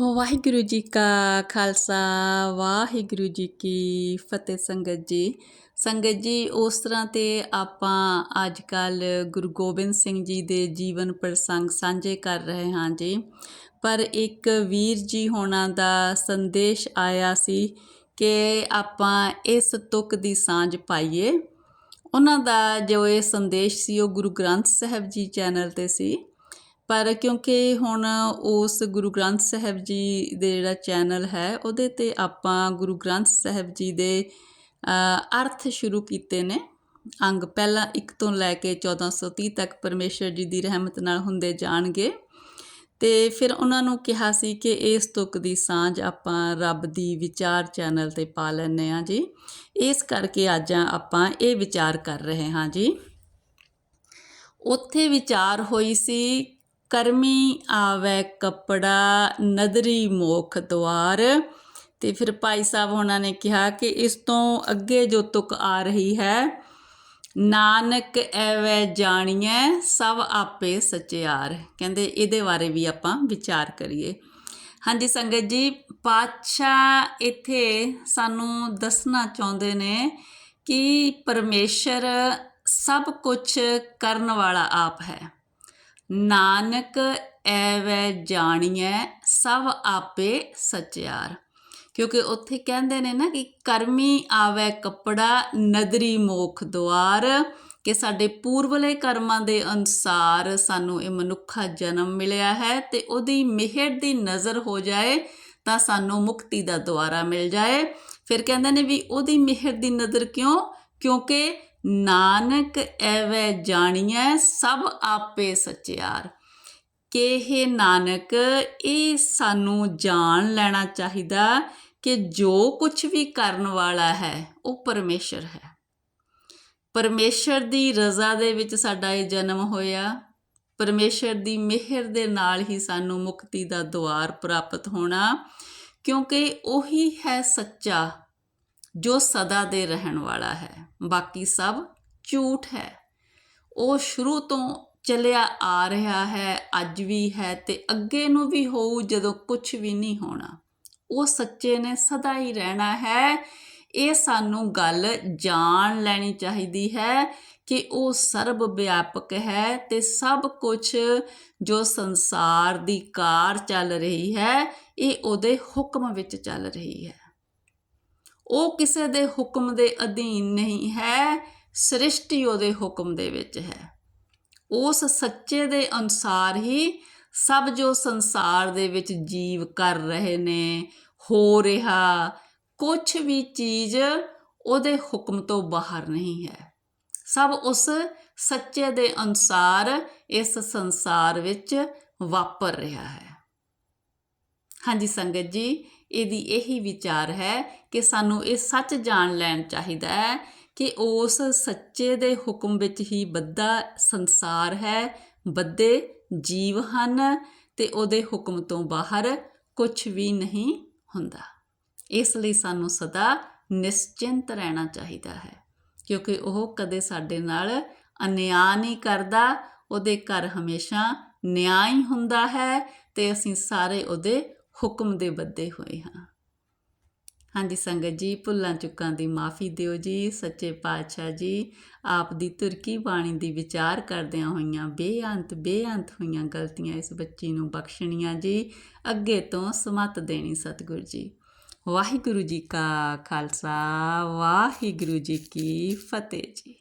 ਵਾਹਿਗੁਰੂ ਜੀ ਕਾ ਖਾਲਸਾ, ਵਾਹਿਗੁਰੂ ਜੀ ਕੀ ਫਤਿਹ ਸੰਗਤ ਜੀ। ਸੰਗਤ ਜੀ, ਉਸ ਤਰ੍ਹਾਂ ਤੇ ਆਪਾਂ ਅੱਜ ਕੱਲ ਗੁਰੂ ਗੋਬਿੰਦ ਸਿੰਘ ਜੀ ਦੇ ਜੀਵਨ ਪ੍ਰਸੰਗ ਸਾਂਝੇ ਕਰ ਰਹੇ ਹਾਂ ਜੀ। ਪਰ ਇੱਕ ਵੀਰ ਜੀ ਹੋਣਾ ਦਾ ਸੰਦੇਸ਼ ਆਇਆ ਸੀ ਕਿ ਆਪਾਂ ਇਸ ਤੁਕ ਦੀ ਸਾਂਝ ਪਾਈਏ। ਉਹਨਾਂ ਦਾ ਜੋ ਇਹ ਸੰਦੇਸ਼ ਸੀ, ਉਹ ਗੁਰੂ ਗ੍ਰੰਥ ਸਾਹਿਬ ਜੀ ਚੈਨਲ ਤੇ ਸੀ। ਪਰ ਕਿਉਂਕਿ ਹੁਣ ਉਸ ਗੁਰੂ ਗ੍ਰੰਥ ਸਾਹਿਬ ਜੀ ਦੇ ਜਿਹੜਾ ਚੈਨਲ ਹੈ, ਉਹਦੇ ਤੇ ਆਪਾਂ ਗੁਰੂ ਗ੍ਰੰਥ ਸਾਹਿਬ ਜੀ ਦੇ ਅਰਥ ਸ਼ੁਰੂ ਕੀਤੇ ਨੇ। ਅੰਗ ਪਹਿਲਾ 1 ਤੋਂ ਲੈ ਕੇ 1430 ਤੱਕ ਪਰਮੇਸ਼ਰ ਜੀ ਦੀ ਰਹਿਮਤ ਨਾਲ ਹੁੰਦੇ ਜਾਣਗੇ। ਤੇ ਫਿਰ ਉਹਨਾਂ ਨੂੰ ਕਿਹਾ ਸੀ ਕਿ ਇਸ ਤੁਕ ਦੀ ਸਾਂਝ ਆਪਾਂ ਰੱਬ ਦੀ ਵਿਚਾਰ ਚੈਨਲ ਤੇ ਪਾ ਲੈਨੇ ਆ ਜੀ। ਇਸ ਕਰਕੇ ਅੱਜ ਆਪਾਂ ਇਹ ਵਿਚਾਰ ਕਰ ਰਹੇ ਹਾਂ ਜੀ। ਉੱਥੇ ਵਿਚਾਰ ਹੋਈ ਸੀ ਕਰਮੀ ਆਵੇ ਕਪੜਾ ਨਦਰੀ ਮੋਖ ਦਵਾਰ ਤੇ ਫਿਰ ਭਾਈ ਸਾਹਿਬ ਉਹਨਾਂ ਨੇ ਕਿਹਾ ਕਿ ਇਸ ਤੋਂ ਅੱਗੇ ਜੋ ਤੁਕ ਆ ਰਹੀ ਹੈ, ਨਾਨਕ ਐਵੇਂ ਜਾਣੀਐ, ਸਭ ਆਪੇ ਸਚਿਆਰ। ਕਹਿੰਦੇ ਇਹਦੇ ਬਾਰੇ ਵੀ ਆਪਾਂ ਵਿਚਾਰ ਕਰੀਏ। ਹਾਂਜੀ ਸੰਗਤ ਜੀ, ਪਾਤਸ਼ਾਹ ਇੱਥੇ ਸਾਨੂੰ ਦੱਸਣਾ ਚਾਹੁੰਦੇ ਨੇ ਕਿ ਪਰਮੇਸ਼ਰ ਸਭ ਕੁਝ ਕਰਨ ਵਾਲਾ ਆਪ ਹੈ। ਨਾਨਕ ਐਵੇਂ ਜਾਣੀਐ, ਸਭ ਆਪੇ ਸਚਿਆਰ। ਕਿਉਂਕਿ ਉੱਥੇ ਕਹਿੰਦੇ ਨੇ ਨਾ ਕਿ ਕਰਮੀ ਆਵੇ ਕੱਪੜਾ, ਨਦਰੀ ਮੋਖ ਦੁਆਰ, ਕਿ ਸਾਡੇ ਪੂਰਵਲੇ ਕਰਮਾਂ ਦੇ ਅਨੁਸਾਰ ਸਾਨੂੰ ਇਹ ਮਨੁੱਖਾ ਜਨਮ ਮਿਲਿਆ ਹੈ ਤੇ ਉਹਦੀ ਮਿਹਰ ਦੀ ਨਜ਼ਰ ਹੋ ਜਾਏ ਤਾਂ ਸਾਨੂੰ ਮੁਕਤੀ ਦਾ ਦੁਆਰਾ ਮਿਲ ਜਾਏ। ਫਿਰ ਕਹਿੰਦੇ ਨੇ ਵੀ ਉਹਦੀ ਮਿਹਰ ਦੀ ਨਜ਼ਰ ਕਿਉਂ? ਕਿਉਂਕਿ ਨਾਨਕ ਐਵੇਂ ਜਾਣੀਐ ਸਭ ਆਪੇ ਸਚਿਆਰ। ਕਿ ਇਹ ਨਾਨਕ, ਇਹ ਸਾਨੂੰ ਜਾਣ ਲੈਣਾ ਚਾਹੀਦਾ ਕਿ ਜੋ ਕੁਝ ਵੀ ਕਰਨ ਵਾਲਾ ਹੈ, ਉਹ ਪਰਮੇਸ਼ਰ ਹੈ। ਪਰਮੇਸ਼ਰ ਦੀ ਰਜ਼ਾ ਦੇ ਵਿੱਚ ਸਾਡਾ ਇਹ ਜਨਮ ਹੋਇਆ। ਪਰਮੇਸ਼ਰ ਦੀ ਮਿਹਰ ਦੇ ਨਾਲ ਹੀ ਸਾਨੂੰ ਮੁਕਤੀ ਦਾ ਦੁਆਰ ਪ੍ਰਾਪਤ ਹੋਣਾ, ਕਿਉਂਕਿ ਉਹੀ ਹੈ ਸੱਚਾ ਜੋ ਸਦਾ ਦੇ ਰਹਿਣ ਵਾਲਾ ਹੈ, ਬਾਕੀ ਸਭ ਝੂਠ ਹੈ। ਉਹ ਸ਼ੁਰੂ ਤੋਂ ਚੱਲਿਆ ਆ ਰਿਹਾ ਹੈ, ਅੱਜ ਵੀ ਹੈ ਤੇ ਅੱਗੇ ਨੂੰ ਵੀ ਹੋਊ ਜਦੋਂ ਕੁਝ ਵੀ ਨਹੀਂ ਹੋਣਾ। ਉਹ ਸੱਚੇ ਨੇ ਸਦਾ ਹੀ ਰਹਿਣਾ ਹੈ। ਇਹ ਸਾਨੂੰ ਗੱਲ ਜਾਣ ਲੈਣੀ ਚਾਹੀਦੀ ਹੈ ਕਿ ਉਹ ਸਰਬ ਵਿਆਪਕ ਹੈ ਤੇ ਸਭ ਕੁਝ ਜੋ ਸੰਸਾਰ ਦੀ ਕਾਰ ਚੱਲ ਰਹੀ ਹੈ, ਇਹ ਉਹਦੇ ਹੁਕਮ ਵਿੱਚ ਚੱਲ ਰਹੀ ਹੈ। ਉਹ ਕਿਸੇ ਦੇ ਹੁਕਮ ਦੇ ਅਧੀਨ ਨਹੀਂ ਹੈ, ਸ੍ਰਿਸ਼ਟੀ ਉਹਦੇ ਹੁਕਮ ਦੇ ਵਿੱਚ ਹੈ। ਉਸ ਸੱਚੇ ਦੇ ਅਨੁਸਾਰ ਹੀ ਸਭ ਜੋ ਸੰਸਾਰ ਦੇ ਵਿੱਚ ਜੀਵ ਕਰ ਰਹੇ ਨੇ, ਹੋ ਰਿਹਾ ਕੁਝ ਵੀ ਚੀਜ਼ ਉਹਦੇ ਹੁਕਮ ਤੋਂ ਬਾਹਰ ਨਹੀਂ ਹੈ। ਸਭ ਉਸ ਸੱਚੇ ਦੇ ਅਨੁਸਾਰ ਇਸ ਸੰਸਾਰ ਵਿੱਚ ਵਾਪਰ ਰਿਹਾ ਹੈ। ਹਾਂਜੀ ਸੰਗਤ ਜੀ ਇਹਦੀ ਇਹੀ ਵਿਚਾਰ ਹੈ ਕਿ ਸਾਨੂੰ ਇਹ ਸੱਚ ਜਾਣ ਲੈਣ ਚਾਹੀਦਾ ਹੈ ਕਿ ਉਸ ਸੱਚੇ ਦੇ ਹੁਕਮ ਵਿੱਚ ਹੀ ਬੱਧਾ ਸੰਸਾਰ ਹੈ, ਬੱਧੇ ਜੀਵ ਹਨ ਤੇ ਉਹਦੇ ਹੁਕਮ ਤੋਂ ਬਾਹਰ ਕੁਝ ਵੀ ਨਹੀਂ ਹੁੰਦਾ। ਇਸ ਲਈ ਸਾਨੂੰ ਸਦਾ ਨਿਸ਼ਚਿੰਤ ਰਹਿਣਾ ਚਾਹੀਦਾ ਹੈ, ਕਿਉਂਕਿ ਉਹ ਕਦੇ ਸਾਡੇ ਨਾਲ ਅਨਿਆਂ ਨਹੀਂ ਕਰਦਾ, ਉਹਦੇ ਘਰ ਹਮੇਸ਼ਾ ਨਿਆਂ ਹੀ ਹੁੰਦਾ ਹੈ ਤੇ ਅਸੀਂ ਸਾਰੇ ਉਹਦੇ ਹੁਕਮ ਦੇ ਬੱਦੇ ਹੋਏ ਹਾਂ। ਹਾਂਜੀ ਸੰਗਤ ਜੀ, ਭੁੱਲਾਂ ਚੁੱਕਾਂ ਦੀ ਮਾਫੀ ਦਿਓ ਜੀ, ਸੱਚੇ ਪਾਤਸ਼ਾਹ ਜੀ, ਆਪ ਦੀ ਤੁਰਕੀ ਬਾਣੀ ਦੀ ਵਿਚਾਰ ਕਰਦਿਆਂ ਹੋਈਆਂ ਬੇਅੰਤ ਬੇਅੰਤ ਹੋਈਆਂ ਗਲਤੀਆਂ ਇਸ ਬੱਚੀ ਨੂੰ ਬਖਸ਼ਣੀਆਂ ਜੀ, ਅੱਗੇ ਤੋਂ ਸਮਤ ਦੇਣੀ ਸਤਿਗੁਰੂ ਜੀ। ਵਾਹਿਗੁਰੂ ਜੀ ਕਾ ਖਾਲਸਾ, ਵਾਹਿਗੁਰੂ ਜੀ ਕੀ ਫਤਿਹ ਜੀ।